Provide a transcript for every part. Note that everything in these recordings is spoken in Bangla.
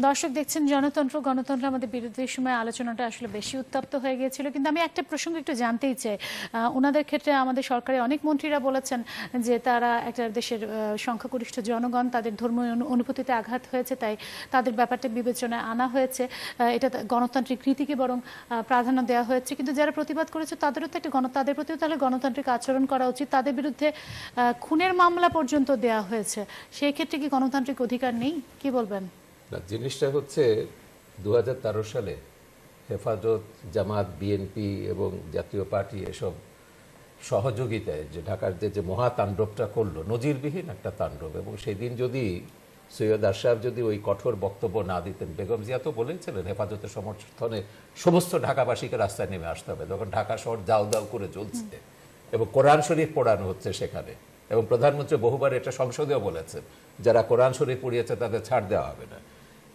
দর্শক দেখছেন জনতন্ত্র গণতন্ত্র আমাদের বিরোধীর সময় আলোচনাটা আসলে বেশি উত্তপ্ত হয়ে গিয়েছিল। কিন্তু আমি একটা প্রসঙ্গ একটু জানতেই চাই। ওনাদের ক্ষেত্রে আমাদের সরকারের অনেক মন্ত্রীরা বলেছেন যে তারা একটা দেশের সংখ্যাগরিষ্ঠ জনগণ, তাদের ধর্মীয় অনু- অনুভূতিতে আঘাত হয়েছে, তাই তাদের ব্যাপারটা বিবেচনায় আনা হয়েছে। এটা গণতান্ত্রিক রীতিকে বরং প্রাধান্য দেওয়া হয়েছে। কিন্তু যারা প্রতিবাদ করেছে, তাদেরও তো একটা গণ, তাদের প্রতিও তাহলে গণতান্ত্রিক আচরণ করা উচিত। তাদের বিরুদ্ধে খুনের মামলা পর্যন্ত দেওয়া হয়েছে। সেই ক্ষেত্রে কি গণতান্ত্রিক অধিকার নেই? কি বলবেন? না, জিনিসটা হচ্ছে দু হাজার তেরো সালে হেফাজত, জামাত বিএনপি এবং জাতীয় পার্টি এসব সহযোগিতায় যে ঢাকার যে যে মহাতাণ্ডবটা করল, নজিরবিহীন একটা তাণ্ডব। এবং সেই দিন যদি সৈয়দ আশরাফ যদি ওই কঠোর বক্তব্য না দিতেন, বেগম জিয়া তো বলেছিলেন হেফাজতের সমর্থনে সমস্ত ঢাকাবাসীকে রাস্তায় নেমে আসতে হবে। তখন ঢাকা শহর দাউ দাউ করে চলছে এবং কোরআন শরীফ পড়ানো হচ্ছে সেখানে। এবং প্রধানমন্ত্রী বহুবার এটা সংসদেও বলেছেন, যারা কোরআন শরীফ পড়িয়েছে তাদের ছাড় দেওয়া হবে না।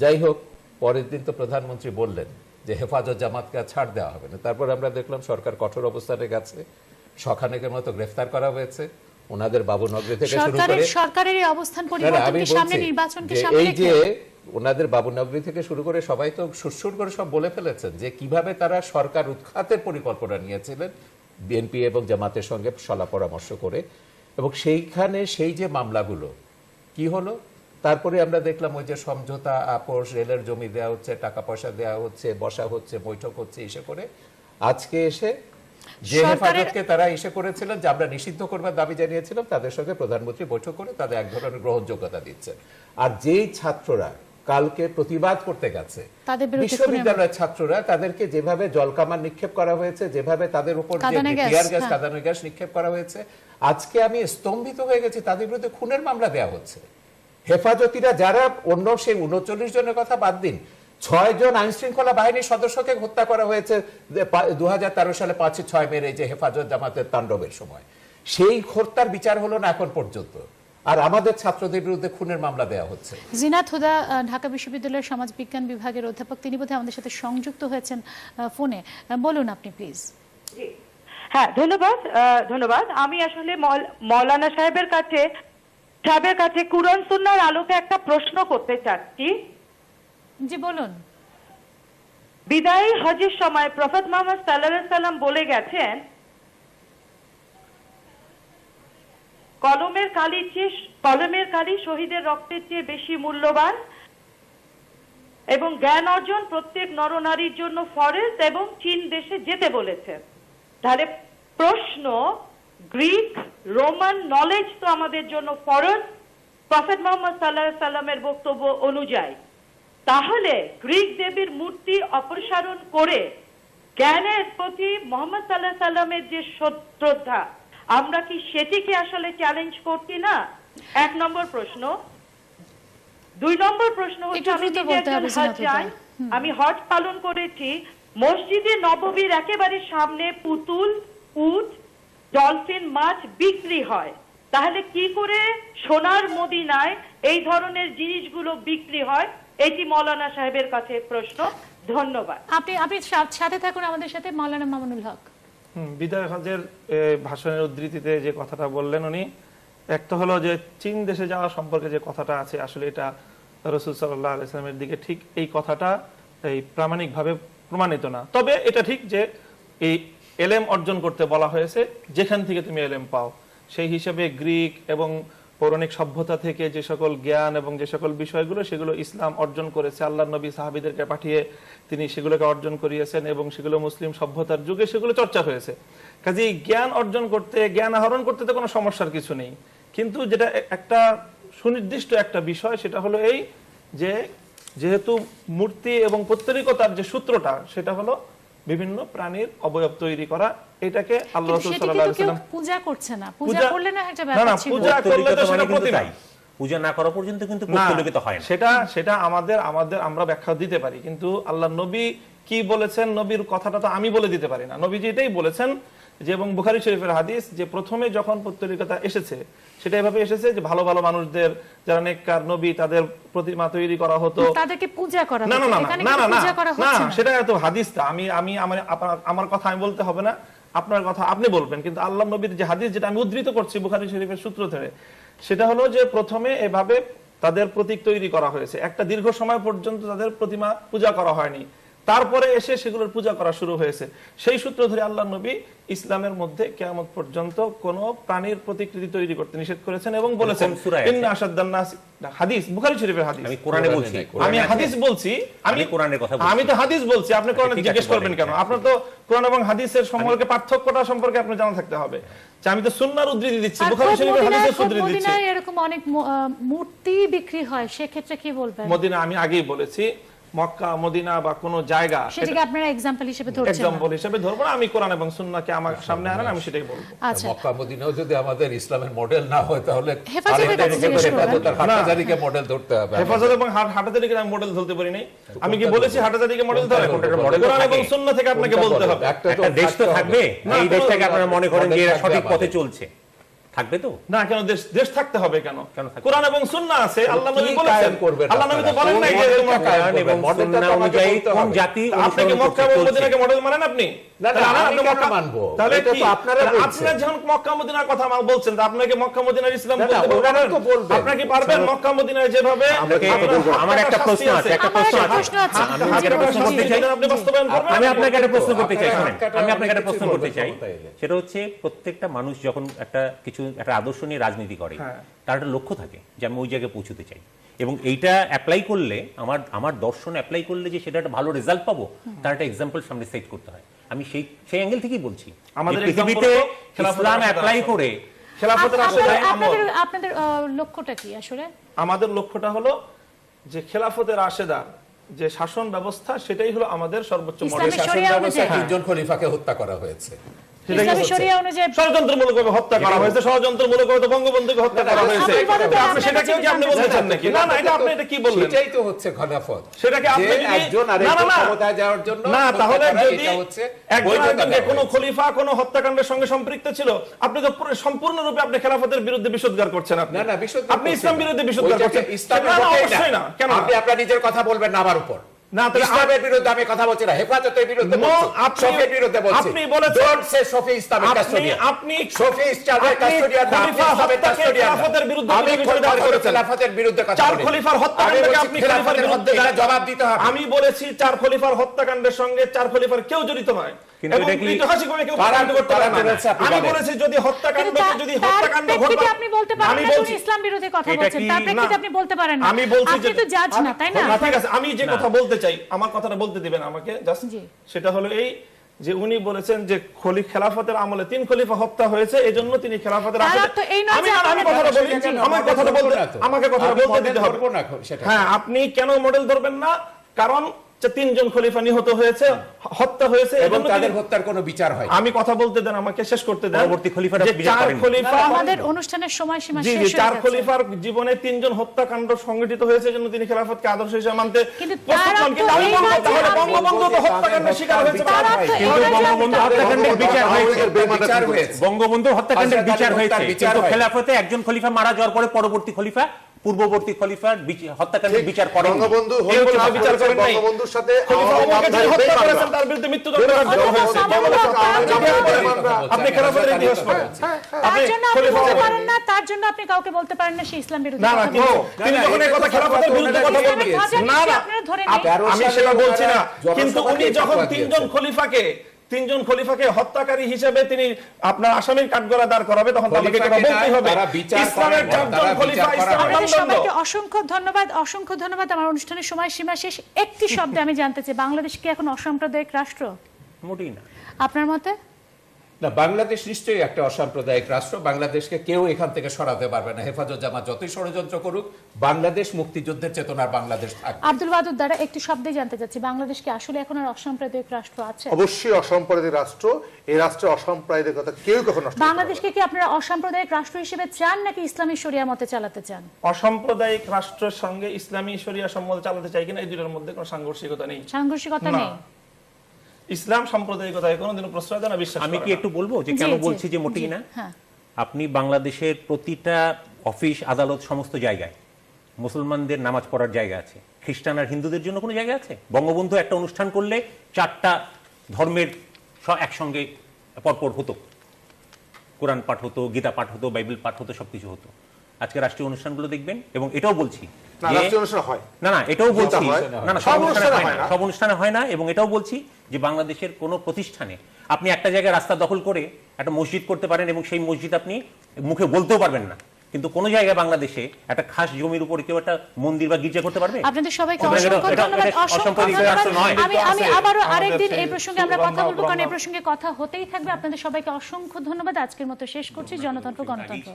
যাই হোক পরের দিন তো প্রধানমন্ত্রী বললেন যে হেফাজত জামাতকে ছাড় দেওয়া হবে না। তারপর আমরা দেখলাম সরকার কঠোর অবস্থানে গেছে। শখানেকের মতো গ্রেফতার করা হয়েছে। ওনাদের বাবুনগরী থেকে শুরু করে সরকারের এই অবস্থান পরিবর্তনকে সামনে নির্বাচনকে সামনে এই যে ওনাদের বাবুনগরী থেকে শুরু করে সবাই তো সুরসুর করে সব বলে ফেলেছেন যে কীভাবে তারা সরকার উৎখাতের পরিকল্পনা নিয়েছিলেন বিএনপি এবং জামাতের সঙ্গে সলা পরামর্শ করে। এবং সেইখানে সেই যে মামলাগুলো কি হলো? তারপরে আমরা দেখলাম ওই যে সমঝোতা আপোষ রেলের জমি দেওয়া হচ্ছে টাকা পয়সা দেওয়া হচ্ছে বসা হচ্ছে বৈঠক হচ্ছে এসে করে। আজকে এসে যে হেফাজতকে তারা এসে করেছিলেন যে আমরা নিষিদ্ধ করবার দাবি জানিয়েছিলাম তাদের সঙ্গে প্রধানমন্ত্রী বৈঠক করে তাদের এক ধরনের গ্রহণযোগ্যতা দিচ্ছেন। আর যেই ছাত্ররা কালকে প্রতিবাদ করতে গেছে বিশ্ববিদ্যালয়ের ছাত্ররা তাদেরকে যেভাবে জলকামান নিক্ষেপ করা হয়েছে যেভাবে তাদের উপর টিয়ার গ্যাস হ্যাঁ। গ্যাস নিক্ষেপ করা হয়েছে আজকে আমি স্তম্ভিত হয়ে গেছি তাদের বিরুদ্ধে খুনের মামলা দেওয়া হচ্ছে। হেফাজতিরা যারা অন্য সেই উনচল্লিশ জনের কথা বাদ দিন ছয় জন আইন শৃঙ্খলা বাহিনীর সদস্যকে হত্যা করা হয়েছে দু সালে পাঁচই ছয় মেরে যে হেফাজত জামাতের তাণ্ডবের সময়। সেই হত্যার বিচার হলো না এখন পর্যন্ত। আর আমাদের ছাত্রদের বিরুদ্ধে খুনের মামলা দেওয়া হচ্ছে। জিনাত হুদা ঢাকা বিশ্ববিদ্যালয়ের সমাজ বিজ্ঞান বিভাগের অধ্যাপক। তিনি বোধহয় আমাদের সাথে সংযুক্ত হয়েছেন আহ, ফোনে। বলুন আপনি প্লিজ। হ্যাঁ ধন্যবাদ আহ, ধন্যবাদ। আমি আসলে মল- মৌলানা সাহেবের কাছে সাহেবের কাছে কুরআন সুন্নার আলোকে একটা প্রশ্ন করতে চাচ্ছি জি বলুন। বিদায়ী হজের সময় প্রফেট মোহাম্মদ সাল্লাহ সাল্লাম বলে গেছেন কলমের কালি চেয়ে কলমের কালি শহীদের রক্তের চেয়ে বেশি মূল্যবান এবং জ্ঞান অর্জন প্রত্যেক নরনারীর জন্য ফরেজ এবং চীন দেশে যেতে বলেছেন। তাহলে প্রশ্ন গ্রিক রোমান নলেজ তো আমাদের জন্য ফরজ। প্রফেট মোহাম্মদ সাল্লাহ সাল্লামের বক্তব্য অনুযায়ী তাহলে গ্রিক দেবীর মূর্তি অপসারণ করে জ্ঞানের প্রতি মোহাম্মদ সাল্লাহ সাল্লামের যে শ্রদ্ধা আমরা কি সেটিকে আসলে চ্যালেঞ্জ করছি না? এক নম্বর প্রশ্ন। দুই নম্বর প্রশ্ন হচ্ছে আমি একজন হজ যাই আমি হজ পালন করেছি মসজিদে নববীর একেবারে সামনে পুতুল উট ডলফিন মাছ বিক্রি হয়। তাহলে কি করে সোনার মদিনায় এই ধরনের জিনিসগুলো বিক্রি হয়? এটি মৌলানা সাহেবের কাছে প্রশ্ন। ধন্যবাদ। আপনি আপনি সাথে থাকুন আমাদের সাথে মাওলানা মামুনুল হক। বিদায় হজের ভাষণের উদ্ধৃতিতে যে কথাটা বললেন উনি একটা হলো যে চীন দেশে যাওয়া সম্পর্কে যে কথাটা আছে আসলে এটা রসুল সাল্লাহ আলাইসলামের দিকে ঠিক এই কথাটা এই প্রামাণিকভাবে প্রমাণিত না। তবে এটা ঠিক যে এই এলেম অর্জন করতে বলা হয়েছে, যেখান থেকে তুমি এলেম পাও। সেই হিসেবে গ্রিক এবং পৌরাণিক সভ্যতা থেকে যে সকল জ্ঞান এবং যে সকল বিষয়গুলো, সেগুলো ইসলাম অর্জন করেছে আল্লাহ নবী সাহাবিদেরকে পাঠিয়ে তিনি সেগুলোকে অর্জন করিয়েছেন এবং সেগুলো মুসলিম সভ্যতার যুগে সেগুলো চর্চা হয়েছে। কাজেই জ্ঞান অর্জন করতে, জ্ঞান আহরণ করতে তো কোনো সমস্যার কিছু নেই। কিন্তু যেটা একটা সুনির্দিষ্ট একটা বিষয়, সেটা হলো এই যে, যেহেতু মূর্তি এবং পত্তরিকতার যে সূত্রটা, সেটা হলো বিভিন্ন প্রাণীর অবয়ব তৈরি করা এটাকে আল্লাহ রসুল কেউ সাল্লাম পূজা করছে না। পূজা করলে না একটা না, না, ব্যাপার ছিল। পূজা করলে তো সেটা মানে প্রতিমা। পূজা না করা পর্যন্ত কিন্তু না, পৌত্তলিকতা হয় না। সেটা সেটা আমাদের আমাদের আমরা ব্যাখ্যা দিতে পারি কিন্তু আল্লাহ নবী কি বলেছেন নবীর কথাটা তো আমি বলে দিতে পারি না। নবীজি এটাই বলেছেন যে এবং বুখারী শরীফের হাদিস যে প্রথমে যখন পত্তলিকতা এসেছে সেটা এভাবে এসেছে যে ভালো ভালো মানুষদের যারা নেককার নবী তাদের প্রতিমা তৈরি করা হতো। তাদেরকে পূজা করা না না না না না না হচ্ছে না না। সেটা তো হাদিসটা আমি আমি আমার আমার কথা আমি বলতে হবে না। আপনার কথা আপনি বলবেন কিন্তু আল্লাহ নবীর যে হাদিস যেটা আমি উদ্ধৃত করছি বুখারী শরীফের সূত্র ধরে সেটা হলো যে প্রথমে এভাবে তাদের প্রতীক তৈরি করা হয়েছে। একটা দীর্ঘ সময় পর্যন্ত তাদের প্রতিমা পূজা করা হয়নি। তারপরে এসে সেগুলোর পূজা করা শুরু হয়েছে। সেই সূত্র ধরে আল্লাহ নবী ইসলামের মধ্যে কেয়ামত পর্যন্ত কোন প্রাণীর প্রতিকৃতি তৈরি করতে নিষেধ করেছেন এবং বলেছেন হাদিস বুখারী শরীফের হাদিস। আমি কোরআনে বলছি। আমি হাদিস বলছি আমি কোরআনের কথা বলছি। আমি তো হাদিস বলছি আপনি কোরআনে জিজ্ঞেস করবেন কেন? আপনার তো কোরআন এবং হাদিসের সম্পর্কে পার্থক্যটা সম্পর্কে আপনার জানা থাকতে হবে। যে আমি তো সুন্নাহর উদ্ধৃতি দিচ্ছি বুখারী শরীফের হাদিসের উদ্ধৃতি দিচ্ছি। এরকম অনেক মূর্তি বিক্রি হয় সেক্ষেত্রে কি বলবেন? মদিনা আমি আগেই বলেছি মক্কা মদিনা বা কোনো জায়গা। সেটাকে আপনারা এক্সাম্পল হিসেবে ধরছেন এক্সাম্পল হিসেবে ধরবো না। আমি কোরআন এবং সুন্নাহকে আমার সামনে আনেন আমি সেটাই বলব। আচ্ছা। মক্কা মদিনাও যদি আমাদের ইসলামের মডেল না হয় তাহলে হেফাজতের মডেল ধরতে হবে। হেফাজত এবং হাটাজারিকে আমি মডেল ধরতে পারি নাই। আমি কি বলেছি হাটাজারিকে মডেল ধরে? কোরআন এবং থাকে। সুন্নাহ থেকে আপনাকে বলতে হবে। একটা তো দেশ তো থাকবে। এই দেশটাকে আপনারা মনে করেন যে এরা সঠিক পথে চলছে। থাকবে তো? না কেন দেশ দেশ থাকতে হবে কেন? কোরআন এবং সুন্নাহ আছে আল্লাহ নবী বলেছেন। আল্লাহ নবী তো বলেন নাই যে তোমরা কায়েম এবং মডেলটা অনুযায়ী কোন জাতি আপনি কি মক্কা এবং মদিনাকে মডেল মানেন আপনি? না, না, আমি মক্কা- মানবো? তাহলে এটা তো আপনারা বলছেন। আপনারা যখন মক্কা মদিনার কথা আমার বলছেন তা আপনাকে মক্কা মদিনার ইসলাম না, না, বলতে পারবেন? তো বলবেন। আপনারা কি পারবেন মক্কা মদিনায় যেভাবে? আমার একটা প্রশ্ন আছে, একটা প্রশ্ন আছে। আমি একটা প্রশ্ন করতে চাই। আপনি বাস্তবায়ন করবেন? আমি আপনাকে একটা প্রশ্ন করতে চাই আপনারা আমি আপনাকে একটা প্রশ্ন করতে চাই। সেটা হচ্ছে প্রত্যেকটা মানুষ যখন একটা কিছু একটা আদর্শ নিয়ে রাজনীতি করে হ্যাঁ। তার একটা লক্ষ্য থাকে যে আমি ওই জায়গায় পৌঁছতে চাই। এবং এইটা অ্যাপ্লাই করলে আমার আমার দর্শন অ্যাপ্লাই করলে যে সেটা একটা ভালো রেজাল্ট পাবো তার একটা এক্সাম্পল সামনে সেট করতে হয়। আমি সেই সেই অ্যাঙ্গেল থেকেই বলছি আমাদের পৃথিবীতে ইসলাম অ্যাপ্লাই করে খেলাফতের আপ- আসলে আপনাদের- লক্ষ্যটা কি আসলে? আমাদের লক্ষ্যটা হলো যে খেলাফতের আশেদার যে শাসন ব্যবস্থা সেটাই হলো আমাদের সর্বোচ্চ মডেল শাসন শরিয়া ব্যবস্থায় তিনজন খলিফাকে হত্যা করা হয়েছে। সেটাই ইসলামী হচ্ছে। শরিয়া অনুযায়ী ষড়যন্ত্রমূলকভাবে হত্যা করা হয়েছে ষড়যন্ত্রমূলকভাবে তো বঙ্গবন্ধুকে হত্যা করা হয়েছে। আব্দুল বাদুদ ভাই, আপনি সেটাকেও কি আপনি বলতে চান নাকি? না না এটা আপনি এটা কি বললেন? সেটাই তো হচ্ছে সেটাকে আপনি একজন। ক্ষমতায় যাওয়ার জন্য না তাহলে যদি কোনো খলিফা কোনো হত্যাকাণ্ডের সঙ্গে সম্পৃক্ত ছিল আপনি তো পুরো সম্পূর্ণরূপে আপনি খেলাফতের বিরুদ্ধে বিশুদ্ধার করছেন আপনি। না না বিশুদ্ধ আপনি ইসলাম বিরুদ্ধে ওইটাকে করছেন। ইসলামের অবশ্যই না। কেন আপনি আপনার নিজের কথা বলবেন না আমার উপর। না, ইসলামের বিরুদ্ধে আমি কথা বলছি না হেফাজতের বিরুদ্ধে No, বলছি। আপনি- শফির বিরুদ্ধে বলছি। আপনি বলেছেন- সে শফি ইসলামের কাস্টোডিয়ান আপনি- শফি ইসলামের কাস্টোডিয়ান না আপনি ইসলামের কাস্টোডিয়ান বিরুদ্ধে আমি খলিফার করেছেন। খেলাফতের বিরুদ্ধে কথা চার খলিফার হত্যাকাণ্ডকে আপনি খলিফার বিরুদ্ধে জবাব দিতে হবে। আমি বলেছি চার খলিফার হত্যাকাণ্ডের সঙ্গে চার খলিফার কেউ জড়িত নয় কিন্তু এটা কি- ঐতিহাসিকভাবে কেউ কারা- খণ্ডন করতে কারা পারে না। বলেছে আপনি আমি বলেছি যদি হত্যাকাণ্ড যদি হত্যাকাণ্ড প্রেক্ষিতে আপনি বলতে পারেন আমি না যে উনি বলছি ইসলাম বিরোধী কথা বলছেন। তার প্রেক্ষিতে আপনি বলতে পারেন না। আমি বলছি আপনি তো জাজ না তাই না? না, ঠিক আছে আমি যে কথা বলতে চাই আমার কথাটা বলতে দিবেন আমাকে জাস্ট সেটা হলো এই যে উনি বলেছেন যে খলি খেলাফতের আমলে তিন খলিফা হত্যা হয়েছে এই জন্য তিনি খেলাফতের আমি আমি কথাটা বলি আমার কথাটা বলতে আমাকে কথাটা বলতে দিতে হবে। হ্যাঁ আপনি কেন মডেল ধরবেন না? কারণ যে তিনজন খলিফা নিহত হয়েছে হত্যা হয়েছে এবং তাদের হত্যার কোনো বিচার হয় আমি কথা বলতে দেন আমাকে শেষ করতে দেন। পরবর্তী খলিফারা যে চার খলিফা আমাদের অনুষ্ঠানের সময়সীমা জি শেষ জি হয়ে চার খলিফার জীবনে তিনজন হত্যাকাণ্ড সংঘটিত হয়েছে জন্য তিনি খেলাফতকে আদর্শ হিসেবে মানতে বঙ্গবন্ধু তো হত্যাকাণ্ডের শিকার হয়েছে। হয়। কিন্তু বঙ্গবন্ধু হত্যাকাণ্ডের বিচার হয়েছে। বঙ্গবন্ধু হত্যাকাণ্ডের বিচার হয়েছে। কিন্তু খেলাফতে একজন খলিফা মারা যাওয়ার পরে পরবর্তী খলিফা পূর্ববর্তী খলিফার হত্যাকাণ্ডের বিচার করেন বঙ্গবন্ধু বিচার করেন নাই। বঙ্গবন্ধুর সাথে হত্যা করেছেন তার বিরুদ্ধে মৃত্যুদণ্ড আপনি খেলাফতের ইতিহাস পড়েন। তার আপনি জন্য আপনি খলিফা পারেন না তার জন্য আপনি কাউকে বলতে পারেন না সে ইসলাম বিরোধী না না কিন্তু বলছে। তিনি না, যখন এই কথা খেলাফতের বিরুদ্ধে কথা বলবেন না না আপনারা ধরে আপনি নিন। আরও আমি সেটা বলছি না কিন্তু উনি যখন তিনজন খলিফাকে তিনজন খলিফাকে হত্যাকারী হিসেবে তিনি আপনার আসামির কাঠগড়া দাঁড় করাবে তখন তাদেরকে কথা বলতেই হবে ইসলামের চারজন খলিফা ইসলামের সবাইকে অসংখ্য ধন্যবাদ অসংখ্য ধন্যবাদ। আমার অনুষ্ঠানের সময় সীমা শেষ। একটি শব্দে আমি জানতে চাই বাংলাদেশ কি এখন অসাম্প্রদায়িক রাষ্ট্র? মোটেই না। আপনার মতে? না বাংলাদেশ নিশ্চয়ই একটা অসাম্প্রদায়িক রাষ্ট্র। বাংলাদেশকে কেউ এখান থেকে সরাতে পারবে না। হেফাজত জামাত যতই ষড়যন্ত্র করুক বাংলাদেশ মুক্তিযুদ্ধের চেতনার বাংলাদেশ থাকবে আব্দুল বাদুর দ্বারা একটি শব্দে জানতে চাচ্ছি। বাংলাদেশ কি আসলে এখন আর অসাম্প্রদায়িক রাষ্ট্র আছে? অবশ্যই অসাম্প্রদায়িক রাষ্ট্র। এই রাষ্ট্রে অসাম্প্রদায়িকতা কেউ কখনো বাংলাদেশকে কি আপনারা অসাম্প্রদায়িক রাষ্ট্র হিসেবে চান নাকি ইসলামী শরিয়া মতে চালাতে চান? অসাম্প্রদায়িক রাষ্ট্রের সঙ্গে ইসলামী শরিয়া সম্মত চালাতে চাই কিনা এই দুটোর মধ্যে কোনো সাংঘর্ষিকতা নেই। সাংঘর্ষিকতা নেই? ইসলাম সাম্প্রদায়িকতায় কোনোদিনও প্রশ্রয় দেয় না বিশ্বাস আমি কি একটু বলব যে কেন বলছি যে মোটেই না? হ্যাঁ। আপনি বাংলাদেশের প্রতিটা অফিস আদালত সমস্ত জায়গায় মুসলমানদের নামাজ পড়ার জায়গা আছে খ্রিস্টান আর হিন্দুদের জন্য কোনো জায়গা আছে? বঙ্গবন্ধু একটা অনুষ্ঠান করলে চারটা ধর্মের স- একসঙ্গে পরপর হতো। কোরআন পাঠ হতো গীতা পাঠ হতো বাইবেল পাঠ হতো সবকিছু হতো। আজকে রাষ্ট্রীয় অনুষ্ঠানগুলো দেখবেন এবং এটাও বলছি না হয়। না না এটাও বলছি। না না সব অনুষ্ঠানে হয় না। না। সব অনুষ্ঠানে হয় না এবং এটাও বলছি যে বাংলাদেশের কোনো প্রতিষ্ঠানে আপনি একটা জায়গায় রাস্তা দখল করে একটা মসজিদ করতে পারেন এবং সেই মসজিদ আপনি মুখে বলতেও পারবেন না। কিন্তু কোন জায়গায় বাংলাদেশে একটা খাস জমির উপরে কেউ একটা মন্দির বা গির্জা করতে পারবে? আপনাদের সবাইকে অসংখ্য ধন্যবাদ। অসংখ্য ধন্যবাদ। আমি আমি আরেকদিন এই প্রসঙ্গে আমরা কথা বলব কারণ এই প্রসঙ্গে কথা হতেই থাকবে। আপনাদের সবাইকে অসংখ্য ধন্যবাদ। আজকের মতো শেষ করছি। জনতন্ত্র গণতন্ত্র।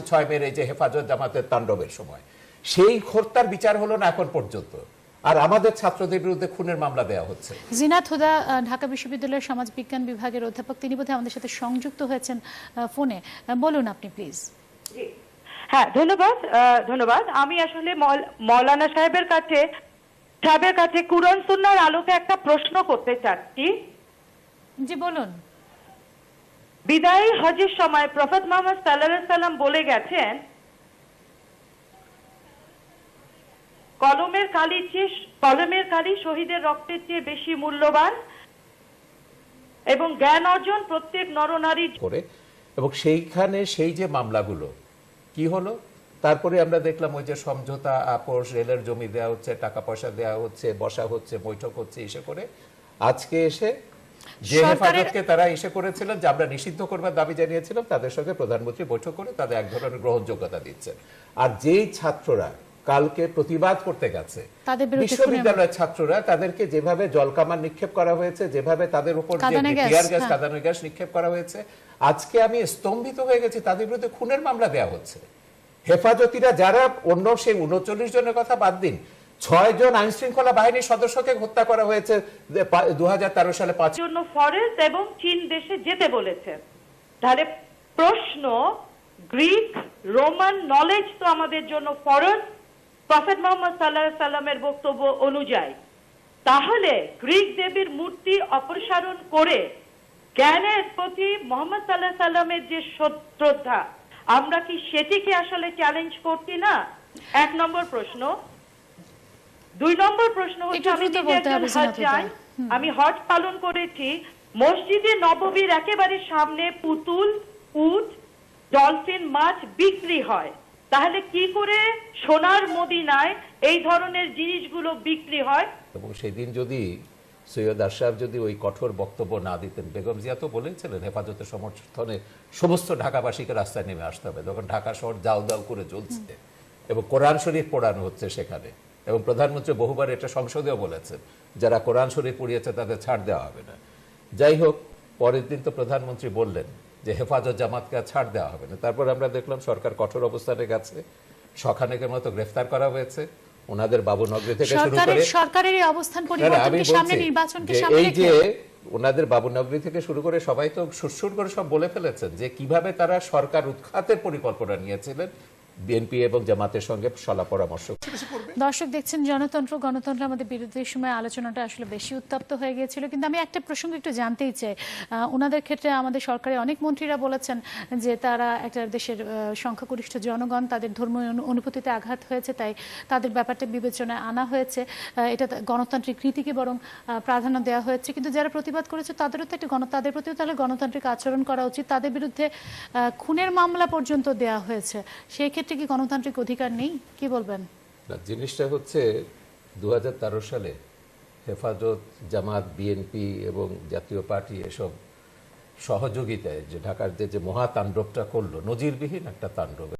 ছয় মের এই যে হেফাজত জামাতের তাণ্ডবের সময়। সেই হত্যার বিচার হলো না এখন পর্যন্ত। আর আমাদের ছাত্রদের বিরুদ্ধে খুনের মামলা দেওয়া হচ্ছে। জিনাত হুদা ঢাকা বিশ্ববিদ্যালয়ের সমাজ বিজ্ঞান বিভাগের অধ্যাপক তিনি বোধহয় আমাদের সাথে সংযুক্ত হয়েছেন ফোনে। বলুন আপনি প্লিজ হ্যাঁ ধন্যবাদ আহ, ধন্যবাদ। আমি আসলে মল- মৌলানা সাহেবের কাছে সাহেবের কাছে কুরআন সুন্নাহর আলোকে একটা প্রশ্ন করতে চাচ্ছি। জি বলুন। বিদায়ী হজের সময় প্রফেট মোহাম্মদ সাল্লাহ সাল্লাম বলে গেছেন, কলমের কালি চেয়ে কলমের কালি শহীদের রক্তের চেয়ে বেশি মূল্যবান এবং জ্ঞান অর্জন প্রত্যেক নরনারীর করে। এবং সেইখানে সেই যে মামলাগুলো, কি হলো? তারপরে আমরা দেখলাম ওই যে সমঝোতা, আপোষ, রেলের জমি দেওয়া হচ্ছে, টাকা পয়সা দেওয়া হচ্ছে, বসা হচ্ছে, বৈঠক হচ্ছে, এসে করে আজকে এসে যে হেফাজতকে তারা এসে করেছিলেন যে আমরা নিষিদ্ধ করবার দাবি জানিয়েছিলাম তাদের সঙ্গে প্রধানমন্ত্রী বৈঠক করে তাদের এক ধরনের গ্রহণযোগ্যতা দিচ্ছেন আর যেই ছাত্ররা কালকে প্রতিবাদ করতে গেছে বিশ্ববিদ্যালয়ের ছাত্ররা তাদেরকে যেভাবে জলকামান নিক্ষেপ করা হয়েছে যেভাবে তাদের উপর টিয়ার গ্যাস হ্যাঁ। গ্যাস নিক্ষেপ করা হয়েছে আজকে আমি স্তম্ভিত হয়ে গেছি তাদের বিরুদ্ধে খুনের মামলা দেওয়া হচ্ছে হেফাজতিরা যারা অন্য সেই উনচল্লিশ জনের কথা বাদ দিন ছয় জন আইন শৃঙ্খলা বাহিনীর সদস্যকে হত্যা করা হয়েছে দু সালে পাঁচ জন্য ফরেজ এবং চীন দেশে যেতে বলেছেন তাহলে প্রশ্ন, গ্রিক, রোমান নলেজ তো আমাদের জন্য প্রফেট মোহাম্মদ সাল্লাহ সাল্লামের বক্তব্য অনুযায়ী, তাহলে গ্রিক দেবীর মূর্তি অপসারণ করে জ্ঞানের প্রতি মোহাম্মদ সাল্লাহ সাল্লামের যে শ্রদ্ধা আমরা কি সেটিকে আসলে চ্যালেঞ্জ করছি না? এক নম্বর প্রশ্ন দুই নম্বর প্রশ্ন হচ্ছে আমি একজন হজ যাই আমি হজ পালন করেছি মসজিদে নববীর একেবারে সামনে পুতুল উট ডলফিন মাছ বিক্রি হয়। তাহলে কি করে সোনার মদিনায় এই ধরনের জিনিসগুলো বিক্রি হয়? এবং সেদিন যদি সৈয়দ আশরাফ যদি ওই কঠোর বক্তব্য না দিতেন বেগম জিয়া তো বলেছিলেন হেফাজতের সমর্থনে সমস্ত ঢাকাবাসীকে রাস্তায় নেমে আসতে হবে। তখন ঢাকা শহর দাউ দাউ করে চলছে এবং কোরআন শরীফ পড়ানো হচ্ছে সেখানে এবং প্রধানমন্ত্রী বহুবার এটা সংসদেও বলেছেন যারা কোরআন শরীফ পড়িয়েছে তাদের ছাড় দেওয়া হবে না। যাই হোক পরের দিন তো প্রধানমন্ত্রী বললেন যে হেফাজত জামাতকে ছাড় দেওয়া হবে না। তারপর আমরা দেখলাম সরকার কঠোর অবস্থানে গেছে শখানেকের মতো গ্রেফতার করা হয়েছে ওনাদের বাবুনগরী থেকে শুরু করে সরকারের এই অবস্থান পরিবর্তনকে সামনে নির্বাচনকে সামনে এই যে ওনাদের বাবুনগরী থেকে শুরু করে সবাই তো সুরসুর করে সব বলে ফেলেছেন যে কীভাবে তারা সরকার উৎখাতের পরিকল্পনা নিয়েছিলেন বিএনপি এবং জামাতের সঙ্গে সলা পরামর্শ। দর্শক দেখছেন জনতন্ত্র, গণতন্ত্র আমাদের বিরোধীদের সময় আলোচনাটা আসলে বেশি উত্তপ্ত হয়ে গিয়েছিল। কিন্তু আমি একটা প্রসঙ্গ একটু জানতেই চাই। ওনাদের ক্ষেত্রে আমাদের সরকারের অনেক মন্ত্রীরা বলেছেন যে তারা একটা দেশের সংখ্যাগরিষ্ঠ জনগণ, তাদের ধর্মীয় অনু- অনুভূতিতে আঘাত হয়েছে, তাই তাদের ব্যাপারটা বিবেচনায় আনা হয়েছে। এটা গণতান্ত্রিক রীতিকে বরং প্রাধান্য দেওয়া হয়েছে। কিন্তু যারা প্রতিবাদ করেছে, তাদেরও তো একটা গণ, তাদের প্রতিও তাহলে গণতান্ত্রিক আচরণ করা উচিত। তাদের বিরুদ্ধে খুনের মামলা পর্যন্ত দেওয়া হয়েছে। সেই ক্ষেত্রে কি গণতান্ত্রিক অধিকার নেই? কি বলবেন? না, জিনিসটা হচ্ছে দু হাজার তেরো সালে হেফাজত, জামাত, বিএনপি এবং জাতীয় পার্টি এসব সহযোগিতায় যে ঢাকার যে যে মহাতাণ্ডবটা করল, নজিরবিহীন একটা তাণ্ডব।